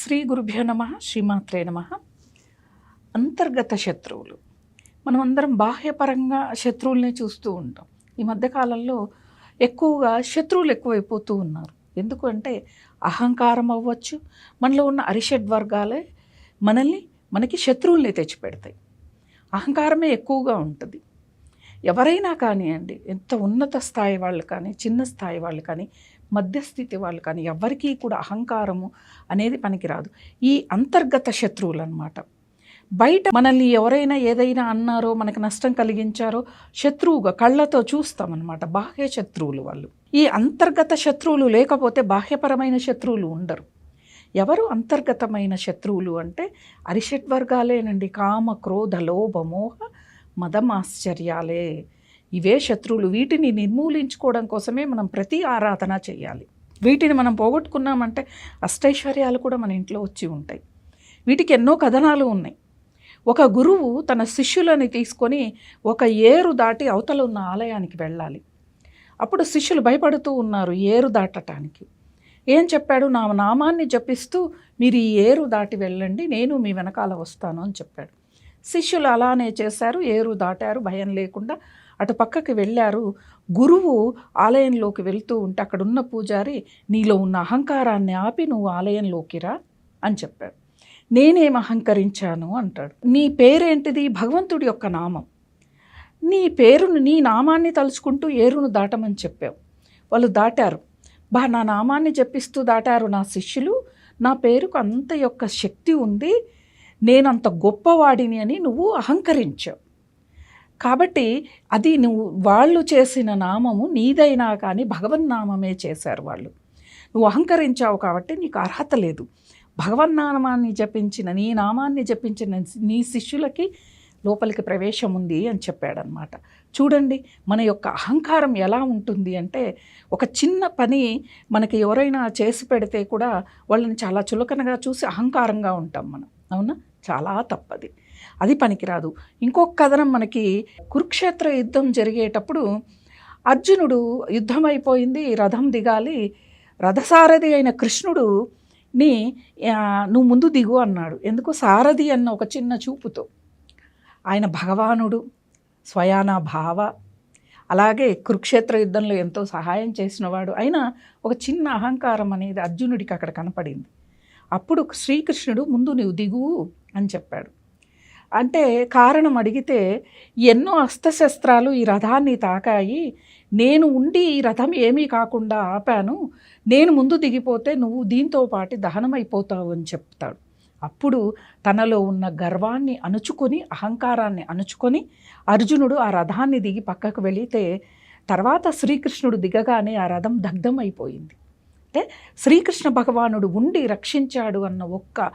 శ్రీ గురుభ్యో నమ శ్రీమాత్రే నమ. అంతర్గత శత్రువులు. మనం అందరం బాహ్యపరంగా శత్రువులనే చూస్తూ ఉంటాం. ఈ మధ్యకాలంలో ఎక్కువగా శత్రువులు ఎక్కువైపోతూ ఉన్నారు. ఎందుకంటే అహంకారం అవ్వచ్చు మనలో ఉన్న అరిషడ్ వర్గాలే మనల్ని మనకి శత్రువుల్ని తెచ్చిపెడతాయి. అహంకారమే ఎక్కువగా ఉంటుంది. ఎవరైనా కానివ్వండి ఎంత ఉన్నత స్థాయి వాళ్ళు కానీ చిన్న స్థాయి వాళ్ళు కానీ మధ్యస్థితి వాళ్ళు కానీ ఎవరికీ కూడా అహంకారము అనేది పనికిరాదు. ఈ అంతర్గత శత్రువులు అనమాట బయట మనల్ని ఎవరైనా ఏదైనా అన్నారో మనకు నష్టం కలిగించారో శత్రువుగా కళ్ళతో చూస్తామన్నమాట. బాహ్య శత్రువులు వాళ్ళు. ఈ అంతర్గత శత్రువులు లేకపోతే బాహ్యపరమైన శత్రువులు ఉండరు. ఎవరు అంతర్గతమైన శత్రువులు అంటే అరిషడ్ వర్గాలేనండి. కామ క్రోధ లోభ మోహ మదమాశ్చర్యాలే. ఇవే శత్రువులు. వీటిని నిర్మూలించుకోవడం కోసమే మనం ప్రతి ఆరాధన చేయాలి. వీటిని మనం పోగొట్టుకున్నామంటే అష్టైశ్వర్యాలు కూడా మన ఇంట్లో వచ్చి ఉంటాయి. వీటికి ఎన్నో కథనాలు ఉన్నాయి. ఒక గురువు తన శిష్యులని తీసుకొని ఒక ఏరు దాటి అవతల ఉన్న ఆలయానికి వెళ్ళాలి. అప్పుడు శిష్యులు భయపడుతూ ఉన్నారు ఏరు దాటటానికి. ఏం చెప్పాడు? నా నామాన్ని జపిస్తూ మీరు ఈ ఏరు దాటి వెళ్ళండి. నేను మీ వెనకాల వస్తాను అని చెప్పాడు. శిష్యులు అలానే చేశారు ఏరు దాటారు భయం లేకుండా అటు పక్కకి వెళ్ళారు. గురువు ఆలయంలోకి వెళ్తూ ఉంటే అక్కడున్న పూజారి నీలో ఉన్న అహంకారాన్ని ఆపి నువ్వు ఆలయంలోకి రా అని చెప్పాడు. నేనేం అహంకరించాను అంటాడు. నీ పేరేంటిది? భగవంతుడి యొక్క నామం. నీ పేరును నీ నామాన్ని తలుచుకుంటూ ఏరును దాటమని చెప్పావు. వాళ్ళు దాటారు. బా నా నామాన్ని జపిస్తూ దాటారు నా శిష్యులు. నా పేరుకు అంత యొక్క శక్తి ఉంది. నేనంత గొప్పవాడిని అని నువ్వు అహంకరించావు. కాబట్టి అది నువ్వు వాళ్ళు చేసిన నామము నీదైనా కానీ భగవన్నామమే చేశారు వాళ్ళు. నువ్వు అహంకరించావు కాబట్టి నీకు అర్హత లేదు. భగవన్నామాన్ని జపించిన నీ నామాన్ని జపించిన నీ శిష్యులకి లోపలికి ప్రవేశం ఉంది అని చెప్పాడనమాట. చూడండి మన యొక్క అహంకారం ఎలా ఉంటుంది అంటే ఒక చిన్న పని మనకి ఎవరైనా చేసి పెడితే కూడా వాళ్ళని చాలా చులకనగా చూసి అహంకారంగా ఉంటాం మనం. అవునా? చాలా తప్పది. అది పనికిరాదు. ఇంకొక కథనం మనకి కురుక్షేత్ర యుద్ధం జరిగేటప్పుడు అర్జునుడు యుద్ధం అయిపోయింది రథం దిగాలి రథసారథి అయిన కృష్ణుడు నీ నువ్వు ముందు దిగు అన్నాడు. ఎందుకు? సారథి అన్న ఒక చిన్న చూపుతో. ఆయన భగవానుడు స్వయాన భావ అలాగే కురుక్షేత్ర యుద్ధంలో ఎంతో సహాయం చేసినవాడు. అయినా ఒక చిన్న అహంకారం అనేది అర్జునుడికి అక్కడ కనపడింది. అప్పుడు శ్రీకృష్ణుడు ముందు నువ్వు దిగువు అని చెప్పాడు. అంటే కారణం అడిగితే ఎన్నో అస్త్రశస్త్రాలు ఈ రథాన్ని తాకాయి నేను ఉండి ఈ రథం ఏమీ కాకుండా ఆపాను నేను ముందు దిగిపోతే నువ్వు దీంతో పాటు దహనమైపోతావు అని చెప్తాడు. అప్పుడు తనలో ఉన్న గర్వాన్ని అణుచుకొని అహంకారాన్ని అణుచుకొని అర్జునుడు ఆ రథాన్ని దిగి పక్కకు వెళితే తర్వాత శ్రీకృష్ణుడు దిగగానే ఆ రథం దగ్ధం అయిపోయింది అంటే శ్రీకృష్ణ భగవానుడు ఉండి రక్షించాడు అన్న ఒక్క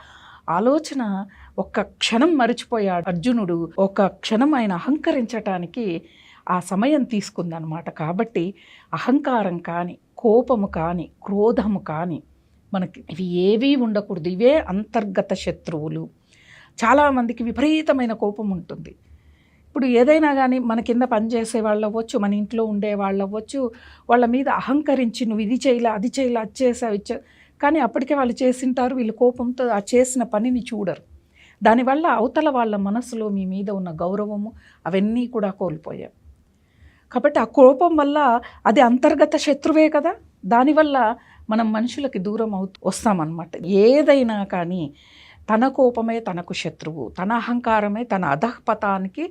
ఆలోచన ఒక్క క్షణం మరిచిపోయాడు అర్జునుడు. ఒక క్షణం ఆయన అహంకరించటానికి ఆ సమయం తీసుకుందనమాట కాబట్టి అహంకారం కానీ కోపము కానీ క్రోధము కానీ మనకి ఇవి ఏవీ ఉండకూడదు. ఇవే అంతర్గత శత్రువులు. చాలామందికి విపరీతమైన కోపం ఉంటుంది. ఇప్పుడు ఏదైనా కానీ మన కింద పనిచేసే వాళ్ళు అవ్వచ్చు మన ఇంట్లో ఉండే వాళ్ళు అవ్వచ్చు వాళ్ళ మీద అహంకరించి నువ్వు ఇది చేయలే అది చేయలే అది చేసావు ఇచ్చా కానీ అప్పటికే వాళ్ళు చేసింటారు వీళ్ళు కోపంతో ఆ చేసిన పనిని చూడరు. దానివల్ల అవతల వాళ్ళ మనసులో మీ మీద ఉన్న గౌరవము అవన్నీ కూడా కోల్పోయారు కాబట్టి ఆ కోపం వల్ల అది అంతర్గత శత్రువే కదా. దానివల్ల మనం మనుషులకి దూరం అవు వస్తామన్నమాట. ఏదైనా కానీ తన కోపమే తనకు శత్రువు తన అహంకారమే తన అధఃపతానికి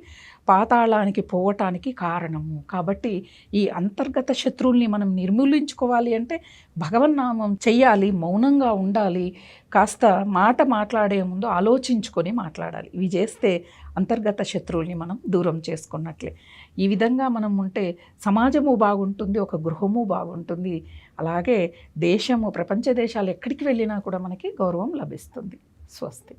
పాతాళానికి పోవటానికి కారణము. కాబట్టి ఈ అంతర్గత శత్రువుల్ని మనం నిర్మూలించుకోవాలి అంటే భగవన్నామం చెయ్యాలి మౌనంగా ఉండాలి కాస్త మాట మాట్లాడే ముందు ఆలోచించుకొని మాట్లాడాలి. ఇవి చేస్తే అంతర్గత శత్రువుల్ని మనం దూరం చేసుకున్నట్లే. ఈ విధంగా మనం ఉంటే సమాజము బాగుంటుంది ఒక గృహము బాగుంటుంది. అలాగే దేశము ప్రపంచ దేశాలు ఎక్కడికి వెళ్ళినా కూడా మనకి గౌరవం లభిస్తుంది. స్వస్తి.